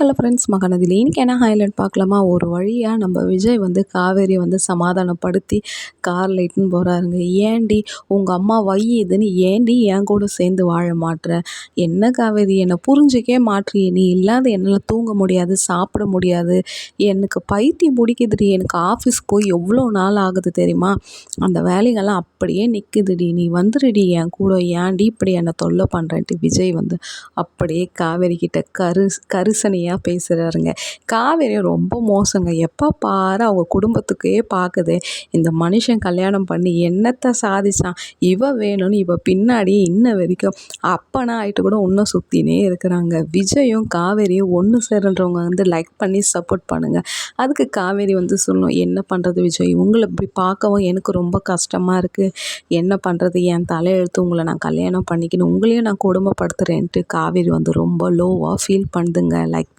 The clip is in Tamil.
ஹலோ ஃப்ரெண்ட்ஸ் மகனதில் இன்றைக்கி என்ன ஹைலைட் பார்க்கலாமா? ஒரு வழியாக நம்ம விஜய் வந்து காவேரி வந்து சமாதானப்படுத்தி கார் லைட்டுன்னு போகிறாருங்க ஏண்டி உங்கள் அம்மா வையுதுன்னு ஏண்டி என் கூட சேர்ந்து வாழ மாட்டுற என்ன காவேரி? என்னை புரிஞ்சிக்கே மாற்றியே நீ இல்லாத என்னால் தூங்க முடியாது சாப்பிட முடியாது. எனக்கு பைத்தியம் பிடிக்குதுடி. எனக்கு ஆஃபீஸ் போய் எவ்வளோ நாள் ஆகுது தெரியுமா? அந்த வேலைகள்லாம் அப்படியே நிற்குதுடி நீ வந்துடுடி என் கூட. ஏன்டி இப்படி என்னை தொல்லை பண்ணுறேன்ட்டு விஜய் வந்து. அப்படியே காவேரி கிட்ட கரு கரிசனையாக கடுமையாக பேசுகிறாருங்க காவேரி ரொம்ப மோசங்க. எப்போ பாரு அவங்க குடும்பத்துக்கே பார்க்குது இந்த மனுஷன் கல்யாணம் பண்ணி என்னத்தை சாதிச்சான்? இவ வேணும்னு இவ பின்னாடியே இன்ன வரைக்கும் அப்பனா ஆகிட்டு கூட இன்னும் சுற்றினே இருக்கிறாங்க. விஜயும் காவேரியும் ஒன்று சேருன்றவங்க வந்து லைக் பண்ணி சப்போர்ட் பண்ணுங்கள் அதுக்கு காவேரி வந்து சொல்லணும். என்ன பண்ணுறது விஜய்? உங்களை இப்படி பார்க்கவும் எனக்கு ரொம்ப கஷ்டமாக இருக்குது என்ன பண்ணுறது என் தலையெழுத்து உங்களை நான் கல்யாணம் பண்ணிக்கணும். உங்களையும் நான் கொடுமைப்படுத்துகிறேன்ட்டு காவேரி வந்து ரொம்ப லோவாக ஃபீல் பண்ணுதுங்க. லைக்